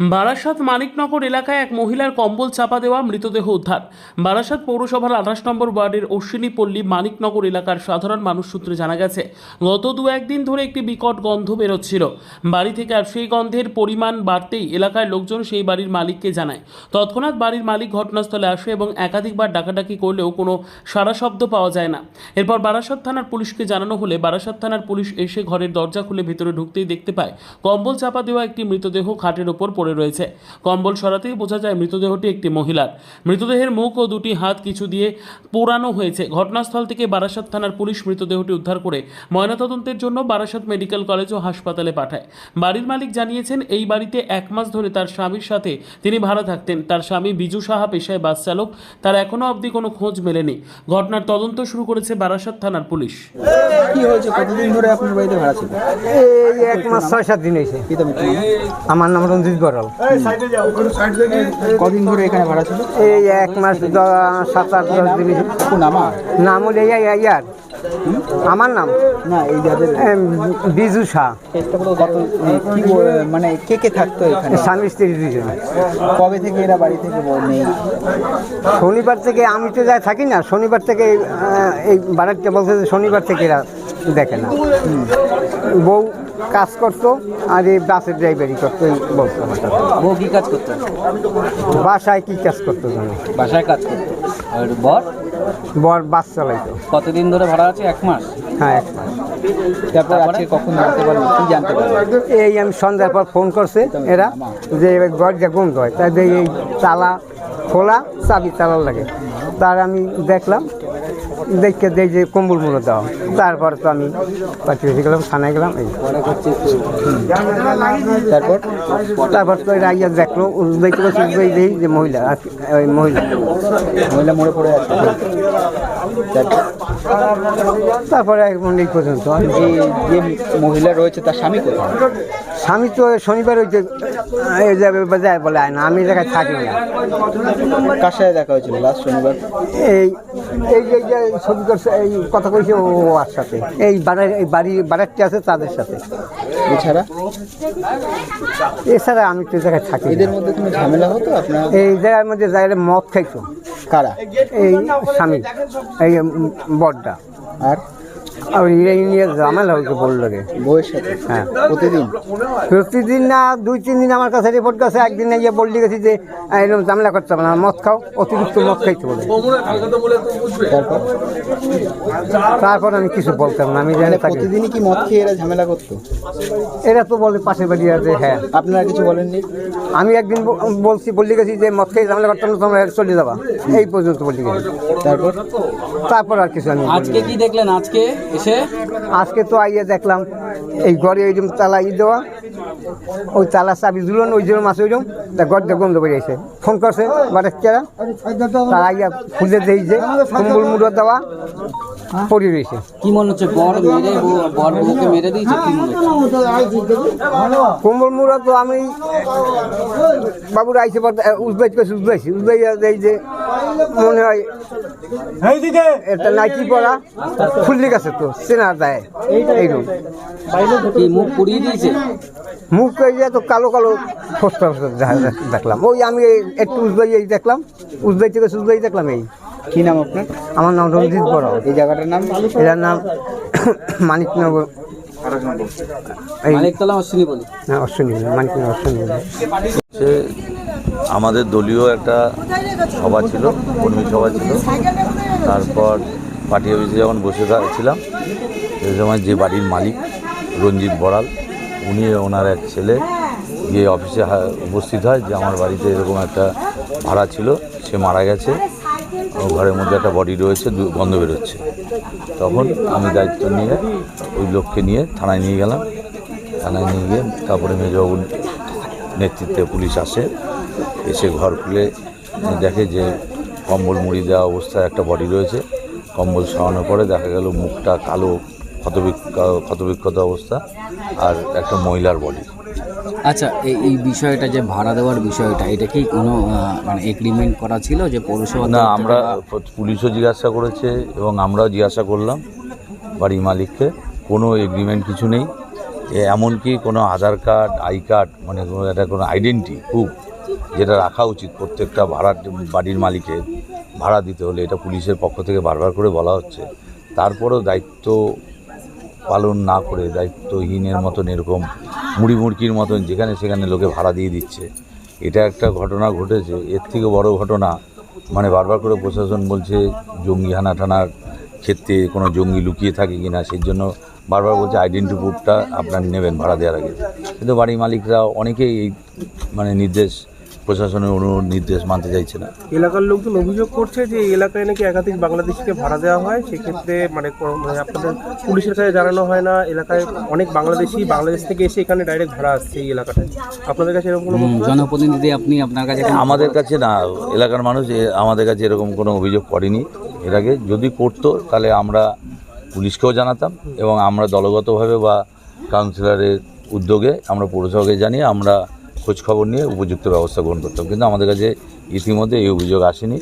বারাসাত মানিকনগর এলাকায় এক মহিলার কম্বল চাপা দেওয়া মৃতদেহ উদ্ধার। বারাসাত পৌরসভার আঠাশ নম্বর ওয়ার্ডের অশ্বিনী পল্লী মানিকনগর এলাকার সাধারণ মানুষ সূত্রে জানা গেছে, গত দু একদিন ধরে একটি বিকট গন্ধ বেরোচ্ছিল। বাড়ি থেকে আর সেই গন্ধের পরিমাণ বাড়তেই এলাকার লোকজন সেই বাড়ির মালিককে জানায়। তৎক্ষণাৎ বাড়ির মালিক ঘটনাস্থলে আসে এবং একাধিকবার ডাকাডাকি করলেও কোনো সারা শব্দ পাওয়া যায় না। এরপর বারাসাত থানার পুলিশকে জানানো হলে বারাসাত থানার পুলিশ এসে ঘরের দরজা খুলে ভেতরে ঢুকতেই দেখতে পায়, কম্বল চাপা দেওয়া একটি মৃতদেহ খাটের ওপর পড়ে রয়েছে। কম্বল সরাতেই বোঝা যায় মৃতদেহটি একটি মহিলার। মৃতদেহের মুখ ও দুটি হাত কিছু দিয়ে পোড়ানো হয়েছে। ঘটনাস্থল থেকে বারাসাত থানার পুলিশ মৃতদেহটি উদ্ধার করে ময়নাতদন্তের জন্য বারাসাত মেডিকেল কলেজ ও হাসপাতালে পাঠায়। বাড়ির মালিক জানিয়েছেন এই বাড়িতে এক মাস ধরে তার স্বামীর সাথে তিনি ভাড়া থাকতেন। তার স্বামী বিজু সাহা পেশায় বাস চালক। তার এখনও অবধি কোনো খোঁজ মেলেনি। ঘটনার তদন্ত শুরু করেছে বারাসাত থানার পুলিশ। কি হয়েছে? কতদিন ধরে আপনার বাড়িতে ভাড়া ছিল? এই এক মাস ছয় সাত দিন হয়েছে। আমার নাম রঞ্জিত বড়াল কদিন ধরে এখানে ভাড়া ছিল? এই এক মাস সাত আট দশ দিন আমার? নাম হলে ইয়ার। আমার নাম? না এই যাদের বিজু শাহ। মানে কে কে থাকতো এখানে? স্বামী স্ত্রী দুজন কবে থেকে এরা বাড়ি থেকে নেই? শনিবার থেকে আমি তো যাই থাকি না শনিবার থেকে এই বাড়িতে বলছে যে শনিবার থেকে এরা দেখে না। বউ কাজ করতো আর এই বাসের ড্রাইভারি করতো বলতো বউ কি কাজ করতো? বাসায় কি কাজ করতো জানো? বাসায় কাজ করতো। আর বর? বর বাস চালাইতো। কতদিন ধরে ভাড়া আছে? এক মাস? হ্যাঁ এক মাস। তারপর আজকে কখন জানতে পারল? কি জানতে পারল? এই আমি সন্ধ্যার পর ফোন করছে এরা যে দরজা বন্ধ হয়। তাই এই তালা খোলা চাবি তালা লাগে। তার আমি দেখলাম দেখে দেই যে কম্বল মুড়ো দেওয়া তারপর তো আমি পাঠিয়ে হয়ে গেলাম, থানায় গেলাম, এই। তারপর? তারপর তো এরা ইয়া দেখল দেখতে পাচ্ছি দেই যে মহিলা ওই মহিলা। মহিলা মরে পড়ে আছে। তারপর এখন এই পর্যন্ত। এই যে মহিলা রয়েছে তার স্বামী কোথায়? স্বামী তো শনিবার ওই যে বাজার বলে আয় না আমি জায়গায় থাকি না। কার সাথে দেখা হয়েছিল লাস্ট শনিবার? এই এই যে যে ছবি করছে এই কথা কইছে ও আর সাথে। এই বাড়ির এই বাড়ি বাড়ারটি আছে তাদের সাথে। এছাড়া? এছাড়া আমি তো জায়গায় থাকি এদের মধ্যে কোনো ঝামেলা হতো আপনার? এই জায়গার মধ্যে জায়গায় মদ খাইতো। কারা? এই স্বামী। এই বড়টা আর? আর এই নিয়ে ঝামেলা হয়েছে বলল গে বউয়ের সাথে? হ্যাঁ। প্রতিদিন? প্রতিদিন না দুই তিন দিন আমার কাছে রিপোর্ট কাছে একদিন গিয়ে বললি গেছি যে এরকম ঝামেলা করতে হবে না মদ খাও অতিরিক্ত মদ খাইতে বলে। তারপর তারপর আমি কিছু বলতাম না আমি জানি মানে প্রতিদিনই কি মদ খেয়ে এরা ঝামেলা করতো? এরা তো বলে পাশে বাড়ি আছে হ্যাঁ। আপনারা কিছু বলেননি? আমি একদিন বলছি বললি গেছি যে মদ খেয়ে ঝামেলা করতাম না তোমরা চলে যাবা। এই পর্যন্ত বললি গেছি। তারপর? তারপর আর কিছু আমি আজকে কি দেখলেন? আজকে আজকে তো আইয়া দেখলাম, এই ঘরে ওই তালা ই দেওয়া, ওই তালা চাবি দিল ওই জন্য মাছ ওই রকম তা ঘরটা গন্ধ করে আছে ফোন করছে বাড়ির তারা আইয়া খুঁজে দিয়েছে কুম্বল মুড়ো দেওয়া। পড়ে রয়েছে। কি মনে হচ্ছে বর মেরে বউ- বর বউকে মেরে দিয়েছে? কি মনে হচ্ছে? কুম্বল তো আমি বাবুর আইসে উজবাইজ করছি দেই যে মনে হয় এটা নাইটি পরা খুললি গেছে তো চেনা যায় এইরকম। মুখ পুড়িয়ে দিয়েছে? মুখ তো কালো কালো ফসটা দেখলাম। ওই আমি একটু উজবাই দেখলাম উজবাই থেকে উজবাই দেখলাম এই। কি নাম আপনার? আমার নাম রঞ্জিত বড়। এই জায়গাটার নাম? এটার নাম মানিকনগর। এই মালিকতলা অশ্বিনী বলি না, অশ্বিনী মানিকনগর অশ্বিনী বলে। আমাদের দলীয় একটা সভা ছিল কর্মী সভা ছিল। তারপর পার্টি অফিসে যখন বসে ছিলাম সেই সময় যে বাড়ির মালিক রঞ্জিত বড়াল উনি ওনার এক ছেলে গিয়ে অফিসে উপস্থিত হয় যে আমার বাড়িতে এরকম একটা ভাড়া ছিল সে মারা গেছে। ঘরের মধ্যে একটা বডি রয়েছে গন্ধ বেরোচ্ছে। তখন আমি দায়িত্ব নিয়ে ওই লোককে নিয়ে থানায় নিয়ে গেলাম। থানায় নিয়ে গিয়ে তারপরে মেজবাবুর নেতৃত্বে পুলিশ আসে, এসে ঘর খুলে দেখে যে কম্বল মুড়ি দেওয়া অবস্থায় একটা বডি রয়েছে। কম্বল সরানোর পরে দেখা গেল মুখটা কালো, ক্ষতবিক্ষ ক্ষতবিক্ষত অবস্থা, আর একটা মহিলার বডি আচ্ছা এই এই বিষয়টা যে ভাড়া দেওয়ার বিষয়টা এটা কি কোনো মানে এগ্রিমেন্ট করা ছিল যে পৌরসভা না আমরা পুলিশও জিজ্ঞাসা করেছে এবং আমরাও জিজ্ঞাসা করলাম বাড়ির মালিককে। কোনো এগ্রিমেন্ট কিছু নেই। এমনকি কোনো আধার কার্ড আই কার্ড মানে কোনো একটা কোনো আইডেন্টি প্রুফ যেটা রাখা উচিত প্রত্যেকটা ভাড়ার বাড়ির মালিকের ভাড়া দিতে হলে এটা পুলিশের পক্ষ থেকে বারবার করে বলা হচ্ছে। তারপরেও দায়িত্ব পালন না করে দায়িত্বহীনের মতন এরকম মুড়ি মুড়কির মতন যেখানে সেখানে লোকে ভাড়া দিয়ে দিচ্ছে। এটা একটা ঘটনা ঘটেছে। এর থেকে বড় ঘটনা মানে বারবার করে প্রশাসন বলছে জঙ্গি হানা টানার ক্ষেত্রে কোনো জঙ্গি লুকিয়ে থাকে কি না সেই জন্য বারবার বলছে আইডেন্টি প্রুফটা আপনার নেবেন ভাড়া দেওয়ার আগে। কিন্তু বাড়ির মালিকরা অনেকেই এই মানে নির্দেশ প্রশাসনের অনু নির্দেশ মানতে চাইছে না। এলাকার লোকজন অভিযোগ করছে যে এই এলাকায় নাকি একাধিক বাংলাদেশিকে ভাড়া দেওয়া হয়। সেক্ষেত্রে মানে মানে আপনাদের পুলিশের কাছে জানানো হয় না এলাকায় অনেক বাংলাদেশি বাংলাদেশ থেকে এসে এখানে ডাইরেক্ট ভাড়া আসছে এই এলাকাটায়। আপনাদের কাছে এরকম কোনো জনপ্রতিনিধি আপনি আপনার কাছে আমাদের কাছে না এলাকার মানুষ এ- আমাদের কাছে এরকম কোনো অভিযোগ করেনি। এর আগে যদি করতো তাহলে আমরা পুলিশকেও জানাতাম এবং আমরা দলগতভাবে বা কাউন্সিলরের উদ্যোগে আমরা পৌরসভাকে জানিয়ে আমরা খোঁজ খবর নিয়ে উপযুক্ত ব্যবস্থা গ্রহণ করতাম কিন্তু আমাদের কাছে ইতিমধ্যে এই অভিযোগ আসেনি।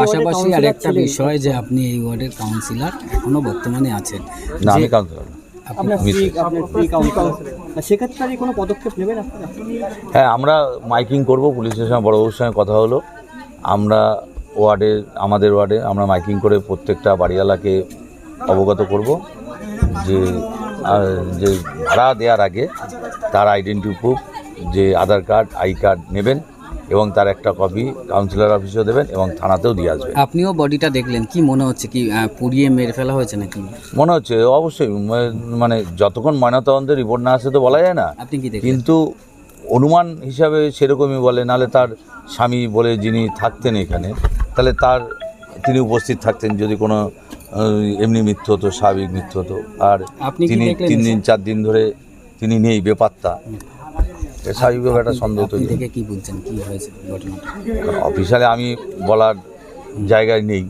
পাশাপাশি আর একটা বিষয় যে আপনি এই ওয়ার্ডের কাউন্সিলর এখনও বর্তমানে আছেন। না আমি কাউন্সিলর হ্যাঁ আমরা মাইকিং করব পুলিশের সঙ্গে বড়বাবুর সঙ্গে কথা হলো। আমরা ওয়ার্ডের আমাদের ওয়ার্ডে আমরা মাইকিং করে প্রত্যেকটা বাড়িওয়ালাকে অবগত করব যে যে ভাড়া দেওয়ার আগে তার আইডেন্টি প্রুফ যে আধার কার্ড আই কার্ড নেবেন এবং তার একটা কপি কাউন্সিলর অফিসেও দেবেন এবং থানাতেও দিয়ে আসবেন। আপনিও বডিটা দেখলেন কি মনে হচ্ছে কি পুড়িয়ে মেরে ফেলা হয়েছে নাকি? মনে হচ্ছে অবশ্যই মানে যতক্ষণ ময়নাতদন্তের রিপোর্ট না আসে তো বলা যায় না। আপনি কি কিন্তু অনুমান হিসাবে সেরকমই বলে নালে তার স্বামী বলে যিনি থাকতেন এখানে তাহলে তার তিনি উপস্থিত থাকতেন যদি কোনো এমনি মৃত্যু হতো স্বাভাবিক মৃত্যু হতো। আর তিনি তিন দিন চার দিন ধরে তিনি নেই বেপাত্তা। স্বাভাবিকভাবে একটা সন্দেহ তৈরি দেখে কি বুঝছেন কি হয়েছে ঘটনাটা? অফিসিয়ালে আমি বলার জায়গায় নেই।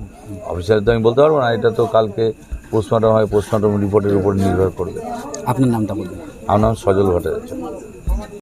অফিসারে তো আমি বলতে পারব না এটা তো কালকে পোস্টমর্টম হয় পোস্টমর্টম রিপোর্টের উপর নির্ভর করবে। আপনার নামটা বলবেন আমার নাম সজল ভট্টাচার্য।